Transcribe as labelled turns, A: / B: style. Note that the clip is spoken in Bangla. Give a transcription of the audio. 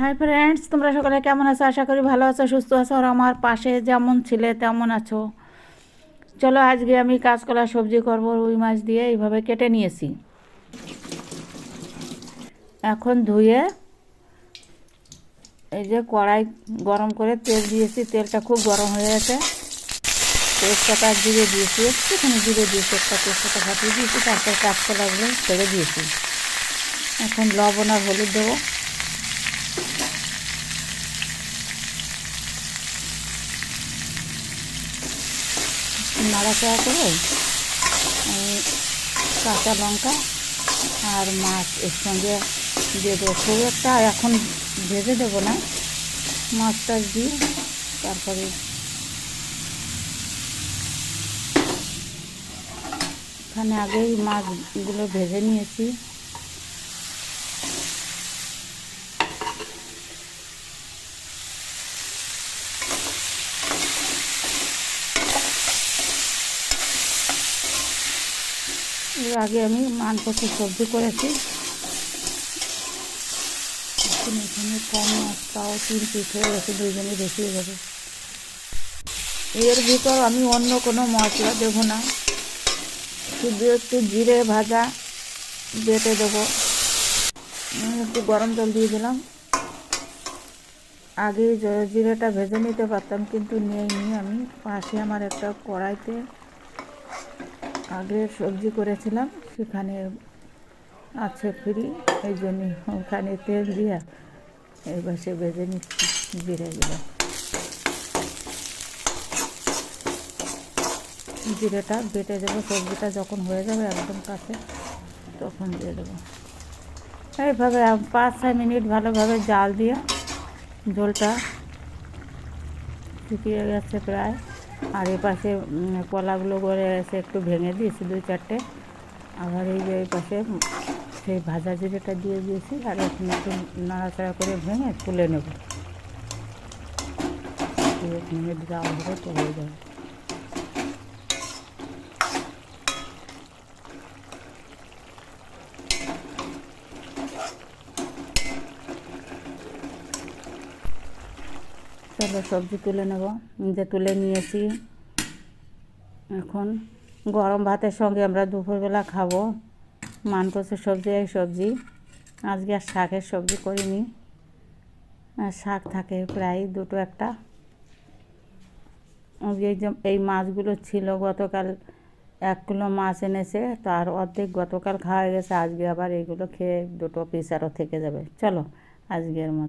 A: হাই ফ্রেন্ডস তোমরা সকলে কেমন আছো? আশা করি ভালো আছো, সুস্থ আছো, আর আমার পাশে যেমন ছিলে তেমন আছো। চলো আজকে আমি কাঁচকলা সবজি করব, রুই মাছ দিয়ে, এইভাবে কেটে নিয়েছি। এখন ধুয়ে এই যে কড়াই গরম করে তেল দিয়েছি, তেলটা খুব গরম হয়ে গেছে। তেজপাতা জিরে দিয়েছি, একটুখানি জিরে দিয়েছি, একটা তেজপাতা ফাটিয়ে দিয়েছি, তারপর কাঁচকলাগুলো ছেড়ে দিয়েছি। এখন লবণ আর হলুদ দেবো। নাড়াচাড়া করে কাঁচা লঙ্কা আর মাছ এর সঙ্গে দেবো খুব একটা। এখন ভেজে দেবো না, মাছটা দিয়ে তারপরে এখানে আগেই মাছগুলো ভেজে নিয়েছি। এর আগে আমি মানকষে সবজি করেছি। এখানে কম তাও তিন পিস হয়ে গেছে, দুজনে বেশি হয়ে যাবে এর ভিতর আমি অন্য কোনো মশলা দেবো না। শুধু একটু জিরে ভাজা বেটে দেবো। একটু গরম জল দিয়ে দিলাম। আগে জিরেটা ভেজে নিতে পারতাম, কিন্তু নিয়ে নিয়ে আমি। পাশে আমার একটা কড়াইতে আগে সবজি করেছিলাম, সেখানে আছে ফ্রি, এই জন্য ওখানে তেল দিয়ে এবার সে ভেজে নিচ্ছি জিরে জিরেগুলো জিরেটা বেটে দেবো, সবজিটা যখন হয়ে যাবে একদম কাছে, তখন দিয়ে দেবো। এইভাবে পাঁচ ছয় মিনিট ভালোভাবে জাল দিয়ে, ঝোলটা শুকিয়ে গেছে প্রায়। আর এপাশে পাশে কলাগুলো করে এসে একটু ভেঙে দিয়েছি দুই চারটে। আবার এই যে এই পাশে সেই ভাজা জিরেটা দিয়ে দিয়েছি, আর এখন একটু নাড়াচাড়া করে ভেঙে তুলে নেব। দু এক মিনিট জাল হবে হয়ে যাবে চলো সবজি তুলে নেব। যে তুলে নিয়েছি। এখন গরম ভাতের সঙ্গে আমরা দুপুরবেলা খাব। মানকসের সবজি, এই সবজি। আজকে আর শাকের সবজি করিনি। শাক থাকে প্রায় দুটো একটা। এই যে এই মাছগুলো ছিল, গতকাল এক কিলো মাছ এনেছে, তার অর্ধেক গতকাল খাওয়া গেছে, আজকে আবার এইগুলো খেয়ে দুটো পিস আরও থেকে যাবে। চলো, আজকের মতো।